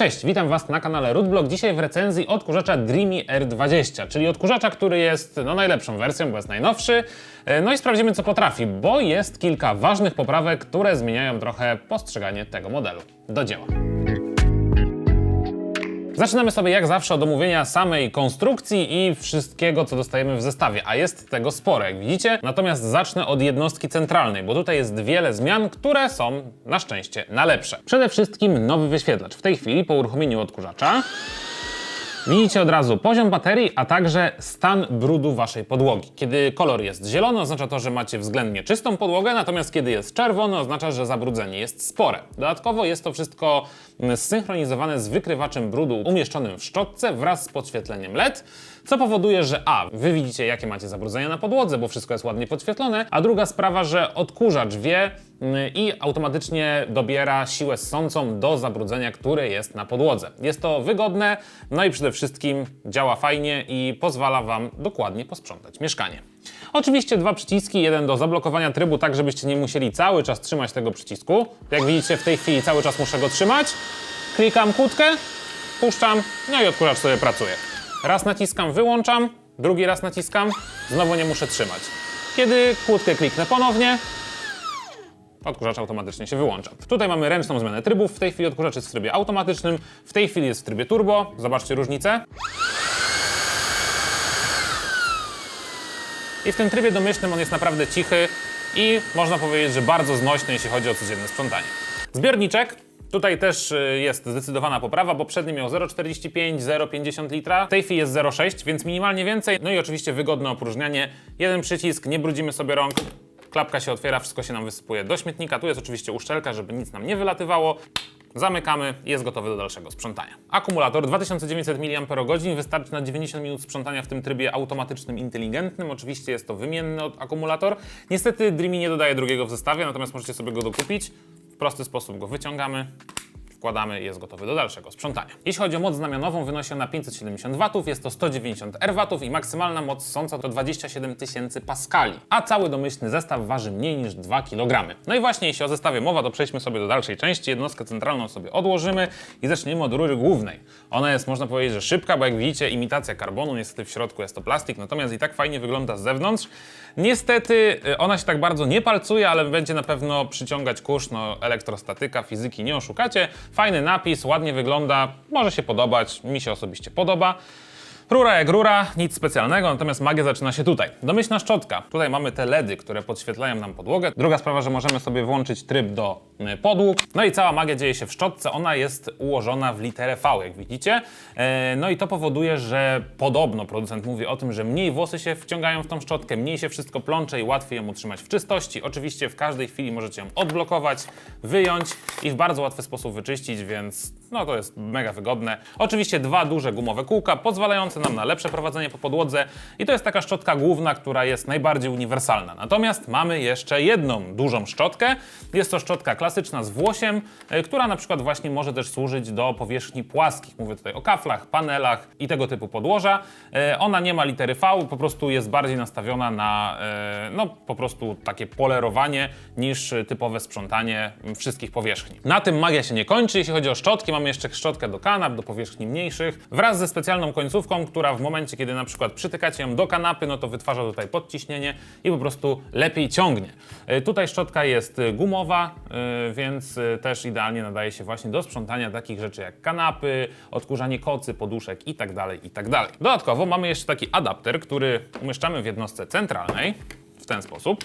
Cześć, witam Was na kanale Rootblock. Dzisiaj w recenzji odkurzacza Dreamy R20, czyli odkurzacza, który jest no, najlepszą wersją, bo jest najnowszy. E, No i sprawdzimy, co potrafi, bo jest kilka ważnych poprawek, które zmieniają trochę postrzeganie tego modelu. Do dzieła. Zaczynamy sobie jak zawsze od omówienia samej konstrukcji i wszystkiego, co dostajemy w zestawie, a jest tego sporo, jak widzicie. Natomiast zacznę od jednostki centralnej, bo tutaj jest wiele zmian, które są na szczęście na lepsze. Przede wszystkim nowy wyświetlacz. W tej chwili po uruchomieniu odkurzacza Widzicie od razu poziom baterii, a także stan brudu waszej podłogi. Kiedy kolor jest zielony, oznacza to, że macie względnie czystą podłogę, natomiast kiedy jest czerwony, oznacza, że zabrudzenie jest spore. Dodatkowo jest to wszystko mm, zsynchronizowane z wykrywaczem brudu umieszczonym w szczotce wraz z podświetleniem LED, co powoduje, że a, wy widzicie jakie macie zabrudzenia na podłodze, bo wszystko jest ładnie podświetlone, a druga sprawa, że odkurzacz wie i automatycznie dobiera siłę ssącą do zabrudzenia, które jest na podłodze. Jest to wygodne, no i przede wszystkim działa fajnie i pozwala Wam dokładnie posprzątać mieszkanie. Oczywiście dwa przyciski, jeden do zablokowania trybu, tak żebyście nie musieli cały czas trzymać tego przycisku. Jak widzicie w tej chwili cały czas muszę go trzymać. Klikam kłódkę, puszczam, no i odkurzacz sobie pracuje. Raz naciskam, wyłączam, drugi raz naciskam, znowu nie muszę trzymać. Kiedy kłódkę kliknę ponownie, odkurzacz automatycznie się wyłącza. Tutaj mamy ręczną zmianę trybów. W tej chwili odkurzacz jest w trybie automatycznym, w tej chwili jest w trybie turbo. Zobaczcie różnicę. I w tym trybie domyślnym on jest naprawdę cichy i można powiedzieć, że bardzo znośny, jeśli chodzi o codzienne sprzątanie. Zbiorniczek. Tutaj też y, jest zdecydowana poprawa, bo przedni miał 0,45, 0,50 litra. W tej chwili jest 0,6, więc minimalnie więcej. No i oczywiście wygodne opróżnianie. Jeden przycisk, nie brudzimy sobie rąk. Klapka się otwiera, wszystko się nam wysypuje do śmietnika. Tu jest oczywiście uszczelka, żeby nic nam nie wylatywało. Zamykamy i jest gotowy do dalszego sprzątania. Akumulator 2900 mAh wystarczy na 90 minut sprzątania w tym trybie automatycznym, inteligentnym. Oczywiście jest to wymienny akumulator. Niestety Dreamy nie dodaje drugiego w zestawie, natomiast możecie sobie go dokupić. W prosty sposób go wyciągamy, wkładamy i jest gotowy do dalszego sprzątania. Jeśli chodzi o moc znamionową, wynosi ona 570 W, jest to 190 R i maksymalna moc sąca to 27 tysięcy paskali, a cały domyślny zestaw waży mniej niż 2 kg. No i właśnie jeśli o zestawie mowa, to przejdźmy sobie do dalszej części. Jednostkę centralną sobie odłożymy i zaczniemy od rury głównej. Ona jest, można powiedzieć, że szybka, bo jak widzicie, imitacja karbonu, niestety w środku jest to plastik, natomiast i tak fajnie wygląda z zewnątrz. Niestety y, ona się tak bardzo nie palcuje, ale będzie na pewno przyciągać kurz, no elektrostatyka, fizyki nie oszukacie. Fajny napis, ładnie wygląda, może się podobać, mi się osobiście podoba. Rura jak rura, nic specjalnego, natomiast magia zaczyna się tutaj. Domyślna szczotka. Tutaj mamy te LEDy, które podświetlają nam podłogę. Druga sprawa, że możemy sobie włączyć tryb do y, podłóg. No i cała magia dzieje się w szczotce. Ona jest ułożona w literę V, jak widzicie. E, No i to powoduje, że podobno producent mówi o tym, że mniej włosy się wciągają w tą szczotkę, mniej się wszystko plącze i łatwiej ją utrzymać w czystości. Oczywiście w każdej chwili możecie ją odblokować, wyjąć i w bardzo łatwy sposób wyczyścić, więc no to jest mega wygodne. Oczywiście dwa duże gumowe kółka pozwalające nam na lepsze prowadzenie po podłodze i to jest taka szczotka główna, która jest najbardziej uniwersalna. Natomiast mamy jeszcze jedną dużą szczotkę. Jest to szczotka klasyczna z włosiem, y, która na przykład właśnie może też służyć do powierzchni płaskich. Mówię tutaj o kaflach, panelach i tego typu podłoża. Y, Ona nie ma litery V, po prostu jest bardziej nastawiona na y, no po prostu takie polerowanie niż typowe sprzątanie wszystkich powierzchni. Na tym magia się nie kończy. Jeśli chodzi o szczotki, mamy jeszcze szczotkę do kanap, do powierzchni mniejszych, wraz ze specjalną końcówką, która w momencie, kiedy na przykład przytykacie ją do kanapy, no to wytwarza tutaj podciśnienie i po prostu lepiej ciągnie. Y, Tutaj szczotka jest gumowa, y, więc y, też idealnie nadaje się właśnie do sprzątania takich rzeczy jak kanapy, odkurzanie kocy, poduszek itd. itd. Dodatkowo mamy jeszcze taki adapter, który umieszczamy w jednostce centralnej w ten sposób.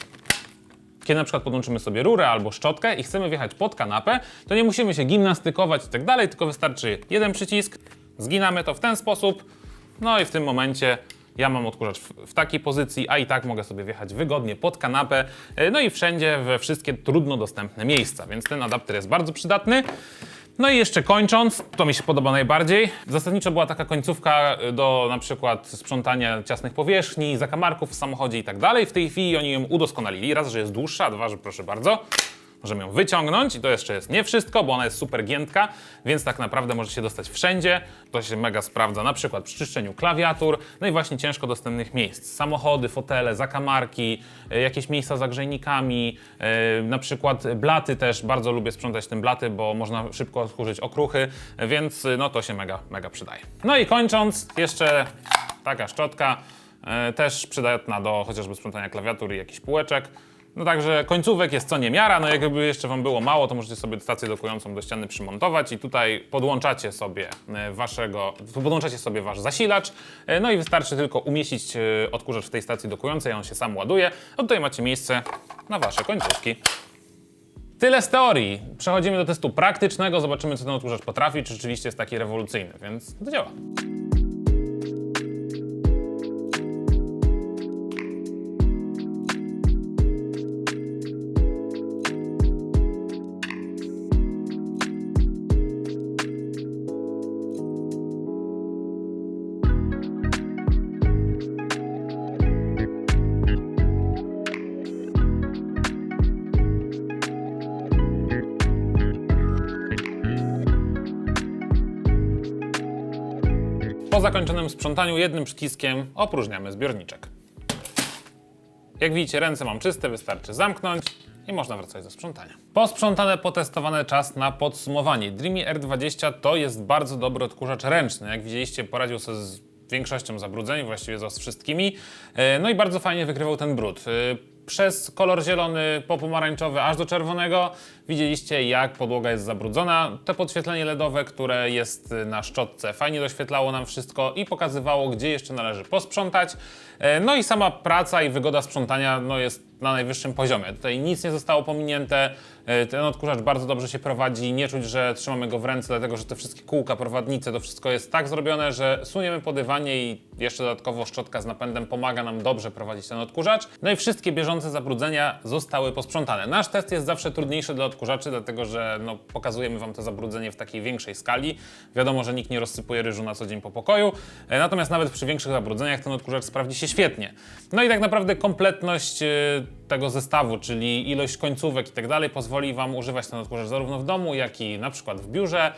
Kiedy na przykład podłączymy sobie rurę albo szczotkę i chcemy wjechać pod kanapę, to nie musimy się gimnastykować i tak dalej, tylko wystarczy jeden przycisk, zginamy to w ten sposób, no i w tym momencie ja mam odkurzacz w, takiej pozycji, a i tak mogę sobie wjechać wygodnie pod kanapę, e, no i wszędzie we wszystkie trudno dostępne miejsca, więc ten adapter jest bardzo przydatny. No i jeszcze kończąc, to mi się podoba najbardziej. Zasadniczo była taka końcówka do na przykład sprzątania ciasnych powierzchni, zakamarków w samochodzie i tak dalej. W tej chwili oni ją udoskonalili. Raz, że jest dłuższa, a dwa, że proszę bardzo, możemy ją wyciągnąć i to jeszcze jest nie wszystko, bo ona jest super giętka, więc tak naprawdę może się dostać wszędzie. To się mega sprawdza na przykład przy czyszczeniu klawiatur, no i właśnie ciężko dostępnych miejsc. Samochody, fotele, zakamarki, e, jakieś miejsca za grzejnikami, e, na przykład blaty też, bardzo lubię sprzątać tym blaty, bo można szybko odkurzyć okruchy, więc e, no to się mega, mega przydaje. No i kończąc, jeszcze taka szczotka, też przydatna do chociażby sprzątania klawiatur i jakichś półeczek. No także końcówek jest co niemiara, no jakby jeszcze wam było mało, to możecie sobie stację dokującą do ściany przymontować i tutaj podłączacie sobie e, waszego, podłączacie sobie wasz zasilacz, e, no i wystarczy tylko umieścić e, odkurzacz w tej stacji dokującej, on się sam ładuje, a tutaj macie miejsce na wasze końcówki. Tyle z teorii. Przechodzimy do testu praktycznego, zobaczymy co ten odkurzacz potrafi, czy rzeczywiście jest taki rewolucyjny, więc to działa. Po zakończonym sprzątaniu jednym przyciskiem opróżniamy zbiorniczek. Jak widzicie, ręce mam czyste, wystarczy zamknąć i można wracać do sprzątania. Posprzątane, potestowane, czas na podsumowanie. Dreamy R20 to jest bardzo dobry odkurzacz ręczny. Jak widzieliście, poradził sobie z większością zabrudzeń, właściwie z wszystkimi. E, No i bardzo fajnie wykrywał ten brud. E, Przez kolor zielony, po pomarańczowy, aż do czerwonego widzieliście, jak podłoga jest zabrudzona. To podświetlenie LEDowe, które jest na szczotce, fajnie doświetlało nam wszystko i pokazywało, gdzie jeszcze należy posprzątać. E, No i sama praca i wygoda sprzątania no, jest na najwyższym poziomie. Tutaj nic nie zostało pominięte. E, Ten odkurzacz bardzo dobrze się prowadzi. Nie czuć, że trzymamy go w ręce, dlatego że te wszystkie kółka, prowadnice, to wszystko jest tak zrobione, że suniemy po dywanie i jeszcze dodatkowo szczotka z napędem pomaga nam dobrze prowadzić ten odkurzacz. No i wszystkie bieżące zabrudzenia zostały posprzątane. Nasz test jest zawsze trudniejszy dla odkurzaczy, dlatego że no, pokazujemy Wam to zabrudzenie w takiej większej skali. Wiadomo, że nikt nie rozsypuje ryżu na co dzień po pokoju, e, natomiast nawet przy większych zabrudzeniach ten odkurzacz sprawdzi się świetnie. No i tak naprawdę kompletność e, tego zestawu, czyli ilość końcówek i tak dalej, pozwoli Wam używać ten odkurzacz zarówno w domu, jak i na przykład w biurze,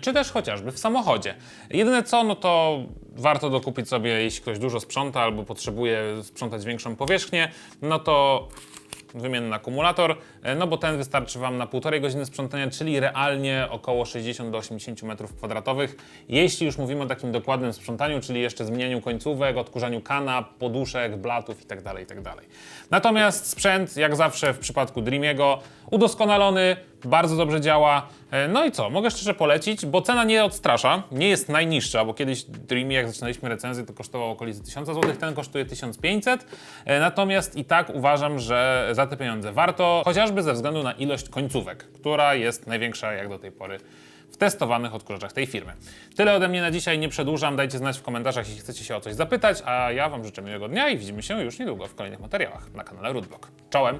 czy też chociażby w samochodzie. Jedyne co, no to warto dokupić sobie, jeśli ktoś dużo sprząta albo potrzebuje sprzątać większą powierzchnię, no to wymienny akumulator, e, no bo ten wystarczy Wam na półtorej godziny sprzątania, czyli realnie około 60 do 80 metrów kwadratowych. Jeśli już mówimy o takim dokładnym sprzątaniu, czyli jeszcze zmienianiu końcówek, odkurzaniu kanap, poduszek, blatów itd., itd. Natomiast sprzęt, jak zawsze w przypadku Dreamiego, udoskonalony, bardzo dobrze działa. E, No i co, mogę szczerze polecić, bo cena nie odstrasza, nie jest najniższa, bo kiedyś Dreamy, jak zaczynaliśmy recenzję, to kosztował okolice 1000 zł, ten kosztuje 1500. E, Natomiast i tak uważam, że za te pieniądze warto, chociażby ze względu na ilość końcówek, która jest największa jak do tej pory w testowanych odkurzaczach tej firmy. Tyle ode mnie na dzisiaj, nie przedłużam, dajcie znać w komentarzach, jeśli chcecie się o coś zapytać, a ja Wam życzę miłego dnia i widzimy się już niedługo w kolejnych materiałach na kanale Rootblock. Czołem!